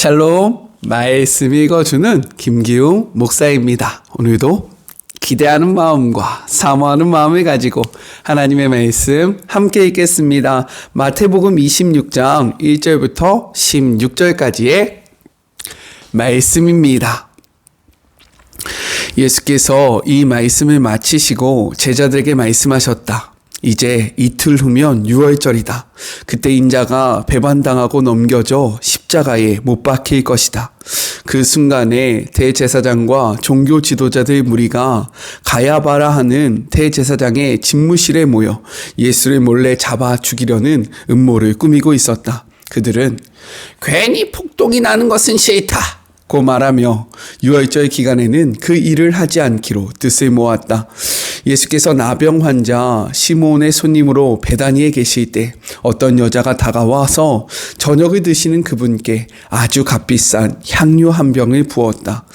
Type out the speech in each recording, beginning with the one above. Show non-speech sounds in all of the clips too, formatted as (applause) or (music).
샬롬 말씀 읽어주는 김기웅 목사입니다. 오늘도 기대하는 마음과 사모하는 마음을 가지고 하나님의 말씀 함께 읽겠습니다. 마태복음 26장 1절부터 16절까지의 말씀입니다. 예수께서 이 말씀을 마치시고 제자들에게 말씀하셨다. 이제 이틀 후면 6월절이다. 그때 인자가 배반당하고 넘겨져 십자가에 못 박힐 것이다. 그 순간에 대제사장과 종교 지도자들 무리가 가야바라 하는 대제사장의 집무실에 모여 예수를 몰래 잡아 죽이려는 음모를 꾸미고 있었다. 그들은 괜히 폭동이 나는 것은 싫다. 고 말하며 유월절 기간에는 그 일을 하지 않기로 뜻을 모았다. 예수께서 나병 환자 시몬의 손님으로 베다니에 계실 때 어떤 여자가 다가와서 저녁을 드시는 그분께 아주 값비싼 향료 한 병을 부었다.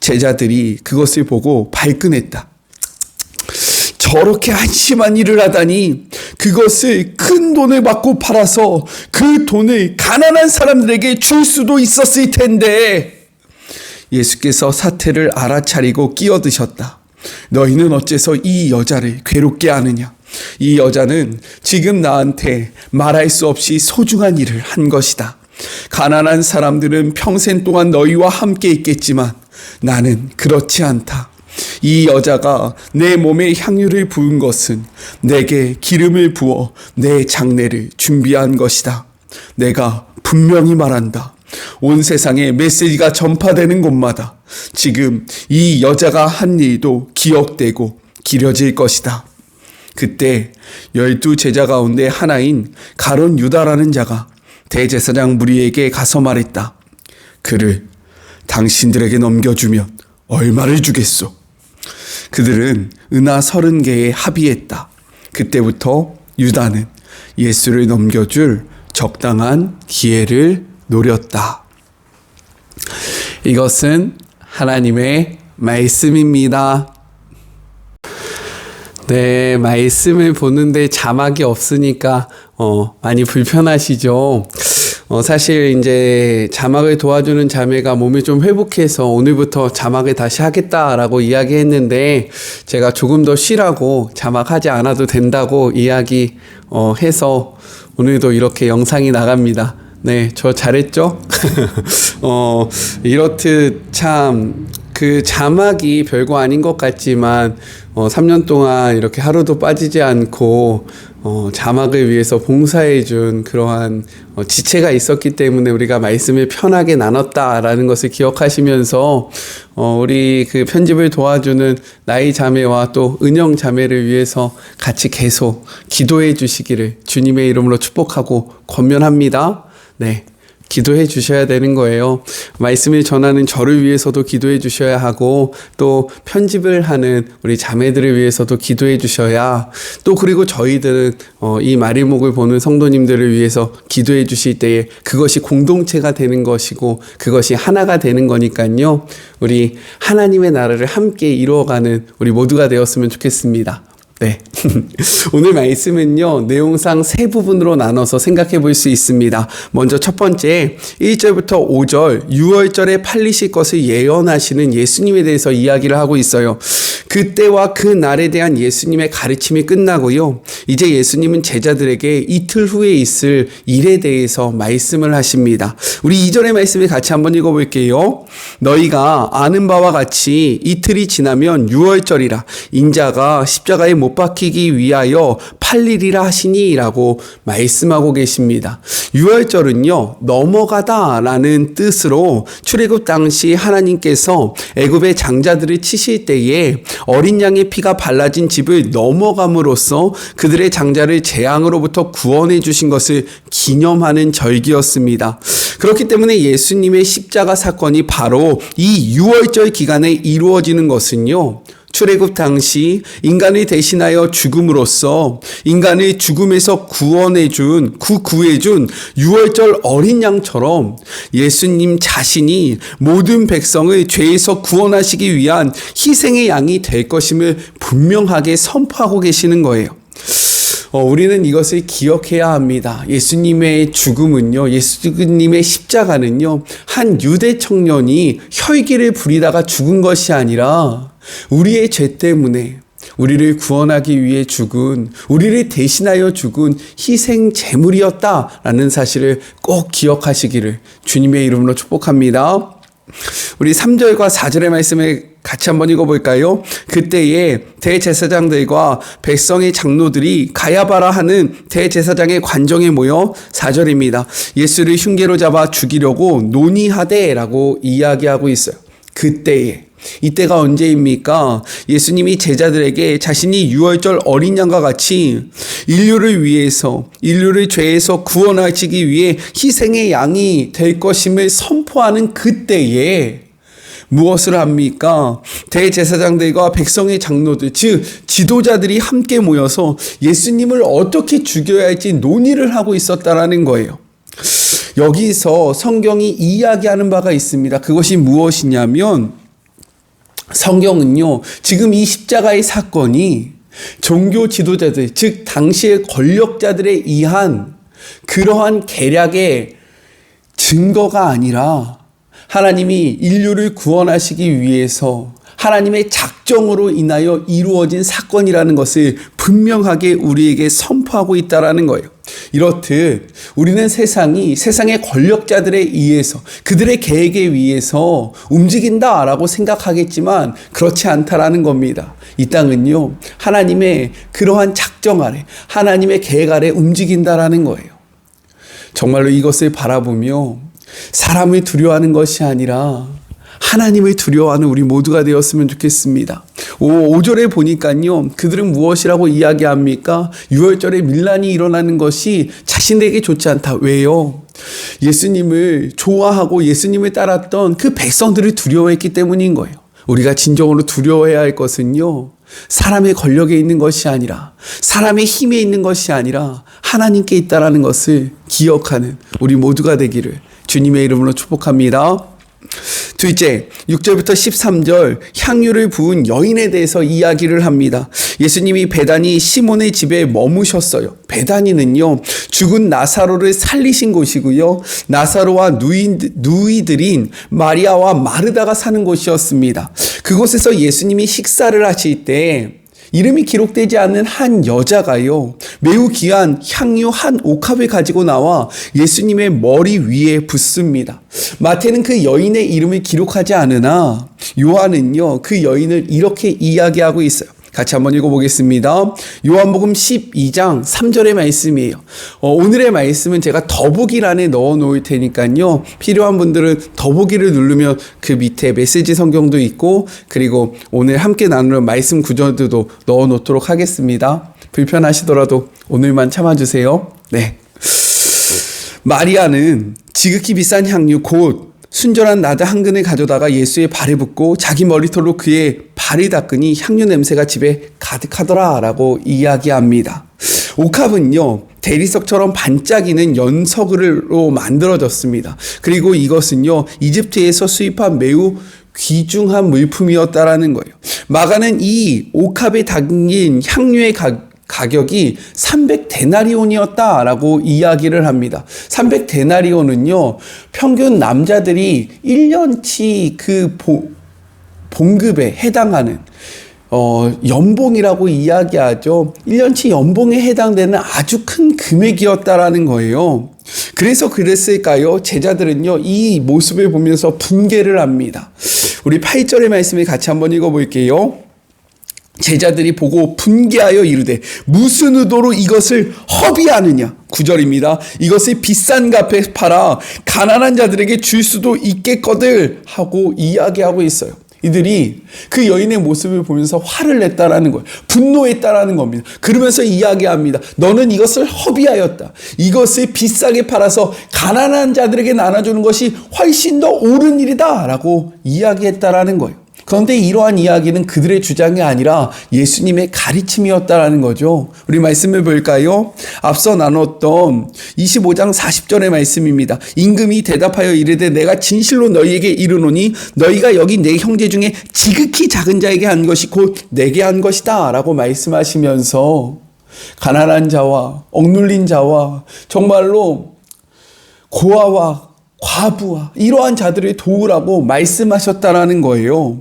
제자들이 그것을 보고 발끈했다. 저렇게 한심한 일을 하다니 그것을 큰 돈을 받고 팔아서 그 돈을 가난한 사람들에게 줄 수도 있었을 텐데 예수께서 사태를 알아차리고 끼어드셨다. 너희는 어째서 이 여자를 괴롭게 하느냐? 이 여자는 지금 나한테 말할 수 없이 소중한 일을 한 것이다. 가난한 사람들은 평생 동안 너희와 함께 있겠지만 나는 그렇지 않다. 이 여자가 내 몸에 향유를 부은 것은 내게 기름을 부어 내 장례를 준비한 것이다. 내가 분명히 말한다. 온 세상에 메시지가 전파되는 곳마다 지금 이 여자가 한 일도 기억되고 기려질 것이다. 그때 열두 제자 가운데 하나인 가론 유다라는 자가 대제사장 무리에게 가서 말했다. 그를 당신들에게 넘겨주면 얼마를 주겠소? 그들은 은하 서른 개에 합의했다. 그때부터 유다는 예수를 넘겨줄 적당한 기회를 노렸다. 이것은 하나님의 말씀입니다. 네, 말씀을 보는데 자막이 없으니까 어, 많이 불편하시죠. 어, 사실 이제 자막을 도와주는 자매가 몸이 좀 회복해서 오늘부터 자막을 다시 하겠다라고 이야기했는데 제가 조금 더 쉬라고 자막하지 않아도 된다고 이야기 어, 해서 오늘도 이렇게 영상이 나갑니다. 네, 저 잘했죠? (laughs) 어, 이렇듯 참, 그 자막이 별거 아닌 것 같지만, 어, 3년 동안 이렇게 하루도 빠지지 않고, 어, 자막을 위해서 봉사해준 그러한 어, 지체가 있었기 때문에 우리가 말씀을 편하게 나눴다라는 것을 기억하시면서, 어, 우리 그 편집을 도와주는 나이 자매와 또 은영 자매를 위해서 같이 계속 기도해 주시기를 주님의 이름으로 축복하고 권면합니다. 네. 기도해 주셔야 되는 거예요. 말씀을 전하는 저를 위해서도 기도해 주셔야 하고 또 편집을 하는 우리 자매들을 위해서도 기도해 주셔야 또 그리고 저희들은 어, 이 마리목을 보는 성도님들을 위해서 기도해 주실 때에 그것이 공동체가 되는 것이고 그것이 하나가 되는 거니까요. 우리 하나님의 나라를 함께 이루어가는 우리 모두가 되었으면 좋겠습니다. 네. (laughs) 오늘 말씀은요, 내용상 세 부분으로 나눠서 생각해 볼 수 있습니다. 먼저 첫 번째, 1절부터 5절, 6월절에 팔리실 것을 예언하시는 예수님에 대해서 이야기를 하고 있어요. 그때와 그 날에 대한 예수님의 가르침이 끝나고요. 이제 예수님은 제자들에게 이틀 후에 있을 일에 대해서 말씀을 하십니다. 우리 2절의 말씀을 같이 한번 읽어 볼게요. 너희가 아는 바와 같이 이틀이 지나면 6월절이라 인자가 십자가에 못 박히기 위하여 팔리리라 하시니라고 말씀하고 계십니다. 6월절은요 넘어가다라는 뜻으로 출애굽 당시 하나님께서 애굽의 장자들을 치실 때에 어린 양의 피가 발라진 집을 넘어감으로써 그들의 장자를 재앙으로부터 구원해 주신 것을 기념하는 절기였습니다. 그렇기 때문에 예수님의 십자가 사건이 바로 이 6월절 기간에 이루어지는 것은요. 출애굽 당시 인간을 대신하여 죽음으로써 인간을 죽음에서 구원해 준, 구구해 준 6월절 어린 양처럼 예수님 자신이 모든 백성을 죄에서 구원하시기 위한 희생의 양이 될 것임을 분명하게 선포하고 계시는 거예요. 어, 우리는 이것을 기억해야 합니다. 예수님의 죽음은요, 예수님의 십자가는요, 한 유대 청년이 혈기를 부리다가 죽은 것이 아니라 우리의 죄 때문에 우리를 구원하기 위해 죽은, 우리를 대신하여 죽은 희생 제물이었다라는 사실을 꼭 기억하시기를 주님의 이름으로 축복합니다. 우리 3절과 4절의 말씀을 같이 한번 읽어볼까요? 그때에 대제사장들과 백성의 장로들이 가야바라 하는 대제사장의 관정에 모여 4절입니다. 예수를 흉계로 잡아 죽이려고 논의하되 라고 이야기하고 있어요. 그때에. 이때가 언제입니까? 예수님이 제자들에게 자신이 유월절 어린 양과 같이 인류를 위해서, 인류를 죄에서 구원하시기 위해 희생의 양이 될 것임을 선포하는 그때에 무엇을 합니까? 대제사장들과 백성의 장로들, 즉, 지도자들이 함께 모여서 예수님을 어떻게 죽여야 할지 논의를 하고 있었다라는 거예요. 여기서 성경이 이야기하는 바가 있습니다. 그것이 무엇이냐면, 성경은요, 지금 이 십자가의 사건이 종교 지도자들, 즉, 당시의 권력자들에 의한 그러한 계략의 증거가 아니라 하나님이 인류를 구원하시기 위해서 하나님의 작 정으로 인하여 이루어진 사건이라는 것을 분명하게 우리에게 선포하고 있다라는 거예요. 이렇듯 우리는 세상이 세상의 권력자들에 의해서 그들의 계획에 의해서 움직인다라고 생각하겠지만 그렇지 않다라는 겁니다. 이 땅은요, 하나님의 그러한 작정 아래, 하나님의 계획 아래 움직인다라는 거예요. 정말로 이것을 바라보며 사람을 두려워하는 것이 아니라 하나님을 두려워하는 우리 모두가 되었으면 좋겠습니다. 오, 5절에 보니까요, 그들은 무엇이라고 이야기합니까? 6월절에 밀란이 일어나는 것이 자신에게 좋지 않다. 왜요? 예수님을 좋아하고 예수님을 따랐던 그 백성들을 두려워했기 때문인 거예요. 우리가 진정으로 두려워해야 할 것은요, 사람의 권력에 있는 것이 아니라, 사람의 힘에 있는 것이 아니라, 하나님께 있다라는 것을 기억하는 우리 모두가 되기를 주님의 이름으로 축복합니다. 둘째, 6절부터 13절 향유를 부은 여인에 대해서 이야기를 합니다. 예수님이 베다니 시몬의 집에 머무셨어요. 베다니는요, 죽은 나사로를 살리신 곳이고요. 나사로와 누이, 누이들인 마리아와 마르다가 사는 곳이었습니다. 그곳에서 예수님이 식사를 하실 때 이름이 기록되지 않는 한 여자가요, 매우 귀한 향유 한 옥합을 가지고 나와 예수님의 머리 위에 붓습니다. 마태는 그 여인의 이름을 기록하지 않으나, 요한은요, 그 여인을 이렇게 이야기하고 있어요. 같이 한번 읽어보겠습니다. 요한복음 12장 3절의 말씀이에요. 어, 오늘의 말씀은 제가 더보기란에 넣어 놓을 테니까요. 필요한 분들은 더보기를 누르면 그 밑에 메시지 성경도 있고, 그리고 오늘 함께 나누는 말씀 구절들도 넣어 놓도록 하겠습니다. 불편하시더라도 오늘만 참아주세요. 네. 마리아는 지극히 비싼 향유 곧 순전한 나드 한 근을 가져다가 예수의 발에 붓고 자기 머리털로 그의 발을 닦으니 향유 냄새가 집에 가득하더라라고 이야기합니다. 옥합은요 대리석처럼 반짝이는 연석으로 만들어졌습니다. 그리고 이것은요 이집트에서 수입한 매우 귀중한 물품이었다라는 거예요. 마가는 이 옥합에 담긴 향유의 가, 가격이 300데나리온이었다라고 이야기를 합니다. 300데나리온은요, 평균 남자들이 1년치 그 보, 봉급에 해당하는 어, 연봉이라고 이야기하죠. 1년치 연봉에 해당되는 아주 큰 금액이었다라는 거예요. 그래서 그랬을까요? 제자들은요, 이 모습을 보면서 분개를 합니다. 우리 8절의 말씀을 같이 한번 읽어볼게요. 제자들이 보고 분개하여 이르되 무슨 의도로 이것을 허비하느냐 구절입니다. 이것을 비싼 값에 팔아 가난한 자들에게 줄 수도 있겠거들 하고 이야기하고 있어요. 이들이 그 여인의 모습을 보면서 화를 냈다라는 거예요. 분노했다라는 겁니다. 그러면서 이야기합니다. 너는 이것을 허비하였다. 이것을 비싸게 팔아서 가난한 자들에게 나눠주는 것이 훨씬 더 옳은 일이다. 라고 이야기했다라는 거예요. 그런데 이러한 이야기는 그들의 주장이 아니라 예수님의 가르침이었다라는 거죠. 우리 말씀을 볼까요? 앞서 나눴던 25장 40절의 말씀입니다. 임금이 대답하여 이르되 내가 진실로 너희에게 이르노니 너희가 여기 내 형제 중에 지극히 작은 자에게 한 것이 곧 내게 한 것이다 라고 말씀하시면서 가난한 자와 억눌린 자와 정말로 고아와 과부와 이러한 자들을 도우라고 말씀하셨다라는 거예요.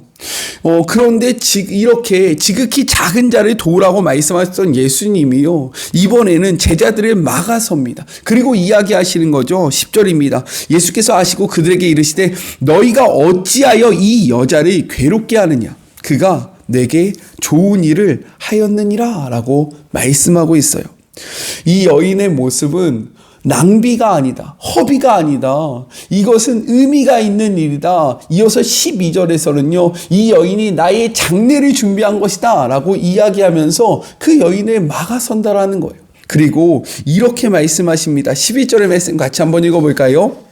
어, 그런데 지, 이렇게 지극히 작은 자를 도우라고 말씀하셨던 예수님이요. 이번에는 제자들을 막아섭니다. 그리고 이야기하시는 거죠. 10절입니다. 예수께서 아시고 그들에게 이르시되 너희가 어찌하여 이 여자를 괴롭게 하느냐. 그가 내게 좋은 일을 하였느니라 라고 말씀하고 있어요. 이 여인의 모습은 낭비가 아니다. 허비가 아니다. 이것은 의미가 있는 일이다. 이어서 12절에서는요, 이 여인이 나의 장례를 준비한 것이다. 라고 이야기하면서 그 여인을 막아선다라는 거예요. 그리고 이렇게 말씀하십니다. 12절의 말씀 같이 한번 읽어볼까요?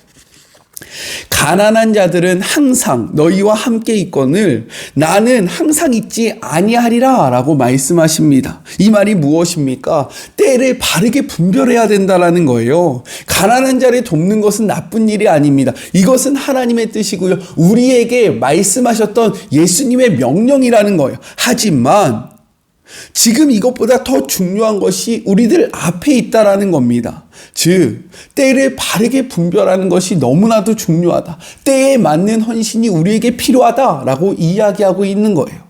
가난한 자들은 항상 너희와 함께 있거늘 나는 항상 있지 아니하리라라고 말씀하십니다. 이 말이 무엇입니까? 때를 바르게 분별해야 된다라는 거예요. 가난한 자를 돕는 것은 나쁜 일이 아닙니다. 이것은 하나님의 뜻이고요. 우리에게 말씀하셨던 예수님의 명령이라는 거예요. 하지만 지금 이것보다 더 중요한 것이 우리들 앞에 있다라는 겁니다. 즉, 때를 바르게 분별하는 것이 너무나도 중요하다. 때에 맞는 헌신이 우리에게 필요하다라고 이야기하고 있는 거예요.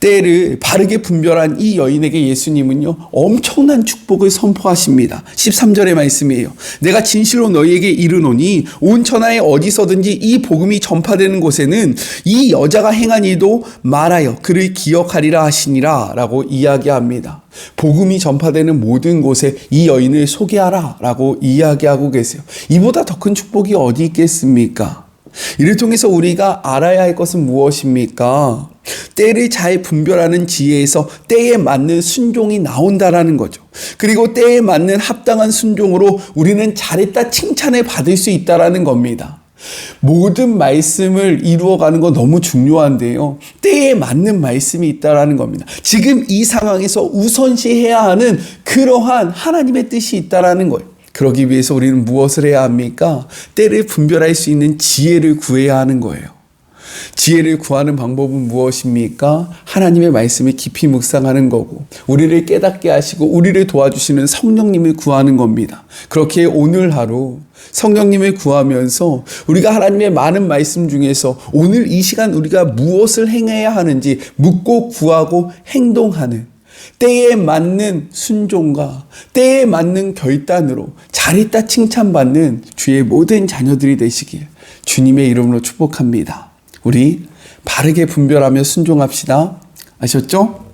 때를 바르게 분별한 이 여인에게 예수님은요, 엄청난 축복을 선포하십니다. 13절의 말씀이에요. 내가 진실로 너희에게 이르노니 온 천하에 어디서든지 이 복음이 전파되는 곳에는 이 여자가 행한 일도 말하여 그를 기억하리라 하시니라 라고 이야기합니다. 복음이 전파되는 모든 곳에 이 여인을 소개하라 라고 이야기하고 계세요. 이보다 더 큰 축복이 어디 있겠습니까? 이를 통해서 우리가 알아야 할 것은 무엇입니까? 때를 잘 분별하는 지혜에서 때에 맞는 순종이 나온다라는 거죠. 그리고 때에 맞는 합당한 순종으로 우리는 잘했다 칭찬을 받을 수 있다라는 겁니다. 모든 말씀을 이루어가는 건 너무 중요한데요. 때에 맞는 말씀이 있다라는 겁니다. 지금 이 상황에서 우선시해야 하는 그러한 하나님의 뜻이 있다라는 거예요. 그러기 위해서 우리는 무엇을 해야 합니까? 때를 분별할 수 있는 지혜를 구해야 하는 거예요. 지혜를 구하는 방법은 무엇입니까? 하나님의 말씀을 깊이 묵상하는 거고, 우리를 깨닫게 하시고, 우리를 도와주시는 성령님을 구하는 겁니다. 그렇게 오늘 하루 성령님을 구하면서 우리가 하나님의 많은 말씀 중에서 오늘 이 시간 우리가 무엇을 행해야 하는지 묻고 구하고 행동하는 때에 맞는 순종과 때에 맞는 결단으로 잘했다 칭찬받는 주의 모든 자녀들이 되시길 주님의 이름으로 축복합니다. 우리 바르게 분별하며 순종합시다. 아셨죠?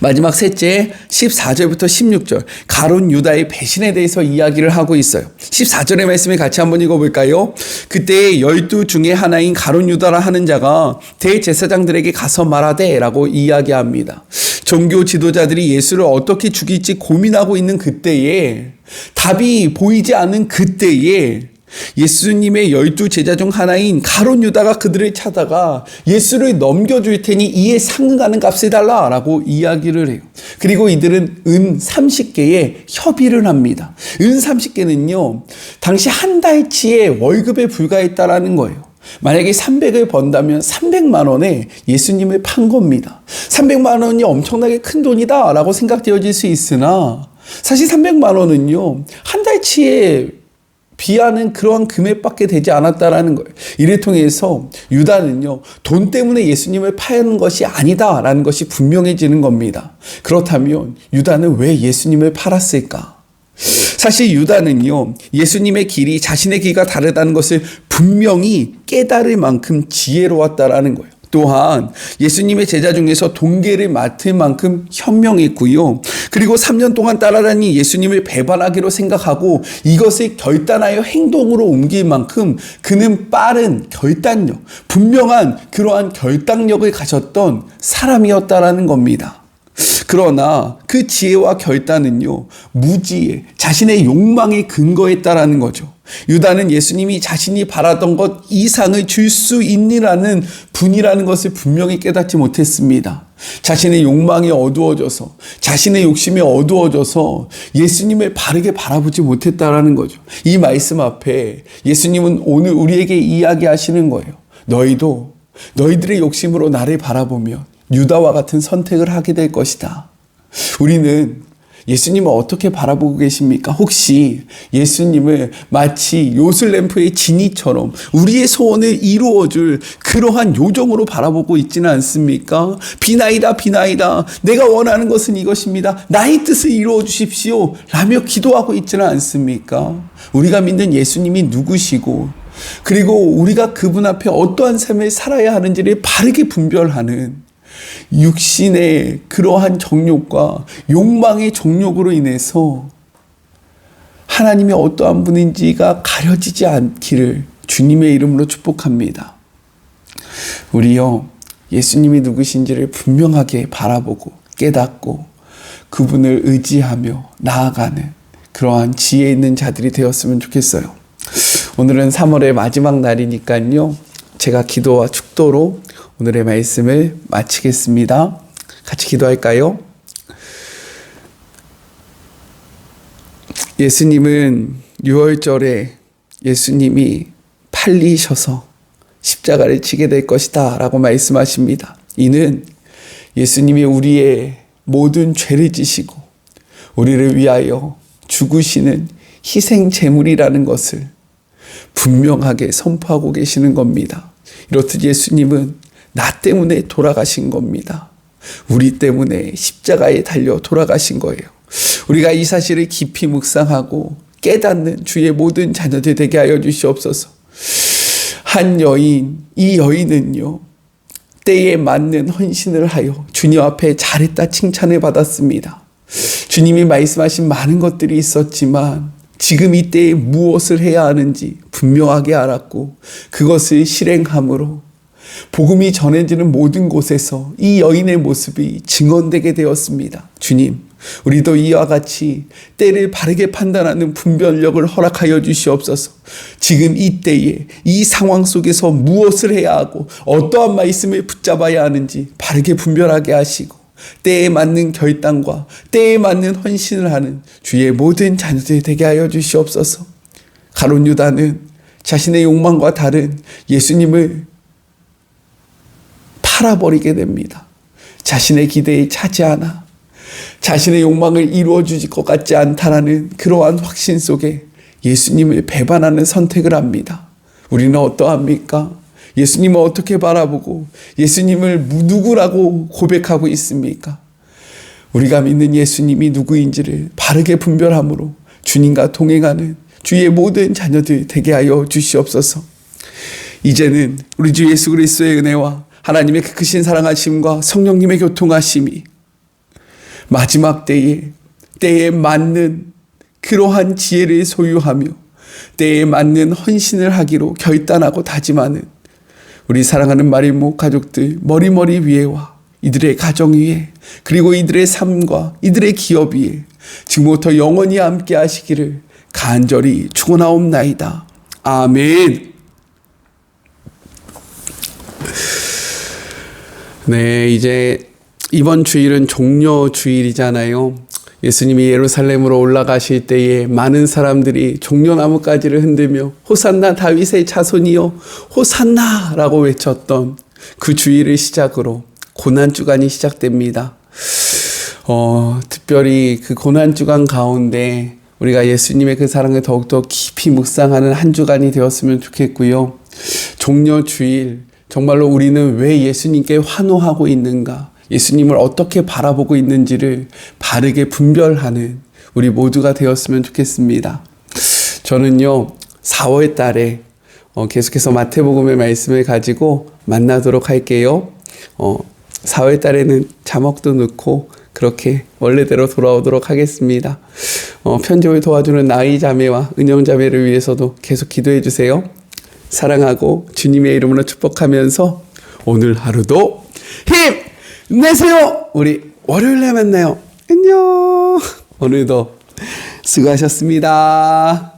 마지막 셋째 14절부터 16절 가론 유다의 배신에 대해서 이야기를 하고 있어요. 14절의 말씀을 같이 한번 읽어볼까요? 그때 열두 중에 하나인 가론 유다라 하는 자가 대제사장들에게 가서 말하되라고 이야기합니다. 종교 지도자들이 예수를 어떻게 죽일지 고민하고 있는 그때에 답이 보이지 않는 그때에 예수님의 열두 제자 중 하나인 가론 유다가 그들을 찾아가 예수를 넘겨줄 테니 이에 상응하는 값을 달라라고 이야기를 해요. 그리고 이들은 은 30개에 협의를 합니다. 은 30개는요, 당시 한 달치의 월급에 불과했다라는 거예요. 만약에 300을 번다면 300만 원에 예수님을 판 겁니다. 300만 원이 엄청나게 큰 돈이다라고 생각되어질 수 있으나 사실 300만 원은요, 한 달치의 비하는 그러한 금액밖에 되지 않았다라는 거예요. 이를 통해서 유다는요, 돈 때문에 예수님을 파는 것이 아니다라는 것이 분명해지는 겁니다. 그렇다면 유다는 왜 예수님을 팔았을까? 사실 유다는요, 예수님의 길이 자신의 길과 다르다는 것을 분명히 깨달을 만큼 지혜로웠다라는 거예요. 또한 예수님의 제자 중에서 동계를 맡을 만큼 현명했고요. 그리고 3년 동안 따라다니 예수님을 배반하기로 생각하고 이것을 결단하여 행동으로 옮길 만큼 그는 빠른 결단력, 분명한 그러한 결단력을 가졌던 사람이었다라는 겁니다. 그러나 그 지혜와 결단은요, 무지에 자신의 욕망에 근거했다라는 거죠. 유다는 예수님이 자신이 바라던 것 이상을 줄 수 있니라는 분이라는 것을 분명히 깨닫지 못했습니다. 자신의 욕망이 어두워져서, 자신의 욕심이 어두워져서 예수님을 바르게 바라보지 못했다라는 거죠. 이 말씀 앞에 예수님은 오늘 우리에게 이야기하시는 거예요. 너희도 너희들의 욕심으로 나를 바라보면 유다와 같은 선택을 하게 될 것이다. 우리는 예수님을 어떻게 바라보고 계십니까? 혹시 예수님을 마치 요술램프의 지니처럼 우리의 소원을 이루어줄 그러한 요정으로 바라보고 있지는 않습니까? 비나이다, 비나이다. 내가 원하는 것은 이것입니다. 나의 뜻을 이루어 주십시오. 라며 기도하고 있지는 않습니까? 우리가 믿는 예수님이 누구시고, 그리고 우리가 그분 앞에 어떠한 삶을 살아야 하는지를 바르게 분별하는 육신의 그러한 정욕과 욕망의 정욕으로 인해서 하나님이 어떠한 분인지가 가려지지 않기를 주님의 이름으로 축복합니다. 우리요, 예수님이 누구신지를 분명하게 바라보고 깨닫고 그분을 의지하며 나아가는 그러한 지혜 있는 자들이 되었으면 좋겠어요. 오늘은 3월의 마지막 날이니까요. 제가 기도와 축도로 오늘의 말씀을 마치겠습니다. 같이 기도할까요? 예수님은 6월절에 예수님이 팔리셔서 십자가를 지게 될 것이다 라고 말씀하십니다. 이는 예수님이 우리의 모든 죄를 지시고 우리를 위하여 죽으시는 희생 제물이라는 것을 분명하게 선포하고 계시는 겁니다. 이렇듯 예수님은 나 때문에 돌아가신 겁니다. 우리 때문에 십자가에 달려 돌아가신 거예요. 우리가 이 사실을 깊이 묵상하고 깨닫는 주의 모든 자녀들 되게 하여 주시옵소서. 한 여인, 이 여인은요, 때에 맞는 헌신을 하여 주님 앞에 잘했다 칭찬을 받았습니다. 주님이 말씀하신 많은 것들이 있었지만 지금 이때에 무엇을 해야 하는지 분명하게 알았고 그것을 실행함으로 복음이 전해지는 모든 곳에서 이 여인의 모습이 증언되게 되었습니다. 주님, 우리도 이와 같이 때를 바르게 판단하는 분별력을 허락하여 주시옵소서. 지금 이 때에 이 상황 속에서 무엇을 해야 하고 어떠한 말씀을 붙잡아야 하는지 바르게 분별하게 하시고 때에 맞는 결단과 때에 맞는 헌신을 하는 주의 모든 자녀들이 되게 하여 주시옵소서. 가론 유다는 자신의 욕망과 다른 예수님을 팔아버리게 됩니다. 자신의 기대에 차지 않아 자신의 욕망을 이루어 주실 것 같지 않다라는 그러한 확신 속에 예수님을 배반하는 선택을 합니다. 우리는 어떠합니까? 예수님을 어떻게 바라보고 예수님을 누구라고 고백하고 있습니까? 우리가 믿는 예수님이 누구인지를 바르게 분별함으로 주님과 동행하는 주의 모든 자녀들 되게 하여 주시옵소서. 이제는 우리 주 예수 그리스도의 은혜와 하나님의 그 크신 사랑하심과 성령님의 교통하심이 마지막 때에 때에 맞는 그러한 지혜를 소유하며 때에 맞는 헌신을 하기로 결단하고 다짐하는 우리 사랑하는 마리모 가족들 머리머리 위에와 이들의 가정 위에 그리고 이들의 삶과 이들의 기업 위에 지금부터 영원히 함께 하시기를 간절히 축원하옵나이다. 아멘. 네, 이제 이번 주일은 종려 주일이잖아요. 예수님이 예루살렘으로 올라가실 때에 많은 사람들이 종려나무가지를 흔들며 호산나 다윗의 자손이여 호산나라고 외쳤던 그 주일을 시작으로 고난 주간이 시작됩니다. 어, 특별히 그 고난 주간 가운데 우리가 예수님의 그 사랑을 더욱더 깊이 묵상하는 한 주간이 되었으면 좋겠고요. 종려 주일 정말로 우리는 왜 예수님께 환호하고 있는가? 예수님을 어떻게 바라보고 있는지를 바르게 분별하는 우리 모두가 되었으면 좋겠습니다. 저는요, 4월 달에 어, 계속해서 마태복음의 말씀을 가지고 만나도록 할게요. 어, 4월 달에는 자막도 넣고 그렇게 원래대로 돌아오도록 하겠습니다. 어, 편집을 도와주는 나이 자매와 은영 자매를 위해서도 계속 기도해 주세요. 사랑하고 주님의 이름으로 축복하면서 오늘 하루도 힘 내세요. 우리 월요일에 만나요. 안녕. 오늘도 수고하셨습니다.